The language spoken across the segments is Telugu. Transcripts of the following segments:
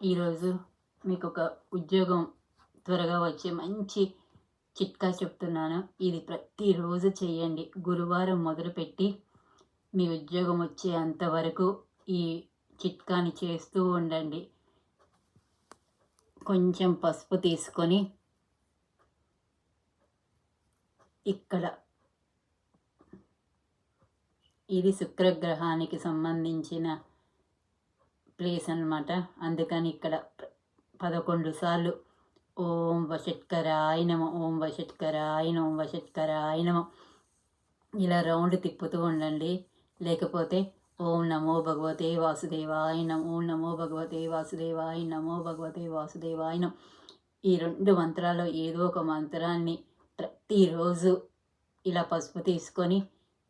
ఈరోజు మీకు ఒక ఉద్యోగం త్వరగా వచ్చే మంచి చిట్కా చెప్తున్నాను. ఇది ప్రతిరోజు చేయండి. గురువారం మొదలుపెట్టి మీ ఉద్యోగం వచ్చేంత వరకు ఈ చిట్కాని చేస్తూ ఉండండి. కొంచెం పసుపు తీసుకొని ఇక్కడ ఇది శుక్రగ్రహానికి సంబంధించిన ప్లేస్ అనమాట అందుకని ఇక్కడ పదకొండు సార్లు ఓం వషట్కరాయ నమ ఓం వషట్కరాయ ఓం వషట్కరాయ నమ. ఇలా రౌండ్ తిప్పుతూ ఉండండి. లేకపోతే ఓం నమో భగవతే వాసుదేవాయ నమ ఓం నమో భగవతే వాసుదేవాయ నమో భగవతే వాసుదేవాయ నమ. ఈ రెండు మంత్రాల్లో ఏదో ఒక మంత్రాన్ని ప్రతిరోజు ఇలా పసుపు తీసుకొని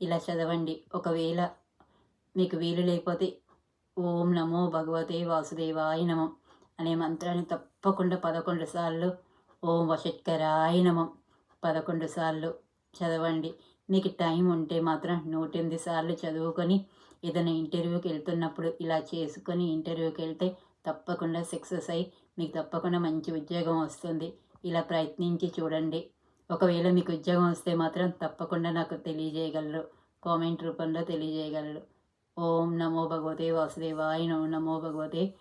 ఇలా చదవండి. ఒకవేళ మీకు వీలు లేకపోతే ఓం నమో భగవతే వాసుదేవాయ నమం అనే మంత్రాన్ని తప్పకుండా పదకొండు సార్లు ఓం వశత్కరాయ నమం పదకొండు సార్లు చదవండి. మీకు టైం ఉంటే మాత్రం నూట ఎనిమిది సార్లు చదువుకొని ఏదైనా ఇంటర్వ్యూకి వెళ్తున్నప్పుడు ఇలా చేసుకొని ఇంటర్వ్యూకి వెళ్తే తప్పకుండా సక్సెస్ అయ్యి మీకు తప్పకుండా మంచి ఉద్యోగం వస్తుంది. ఇలా ప్రయత్నించి చూడండి. ఒకవేళ మీకు ఉద్యోగం వస్తే మాత్రం తప్పకుండా నాకు తెలియజేయగలరు. కామెంట్ రూపంలో తెలియజేయగలరు. ఓం నమో భగవతే వాసుదేవాయ నమో నమో భగవతే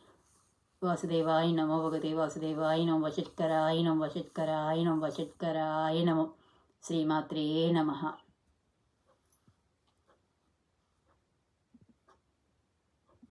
వాసుదేవాయ నమో భగవతే వాసుదేవాయ నమో వశత్కరాయ నమో వశత్కరాయ నమో వశత్కరాయ నమో. శ్రీమాత్రే నమ.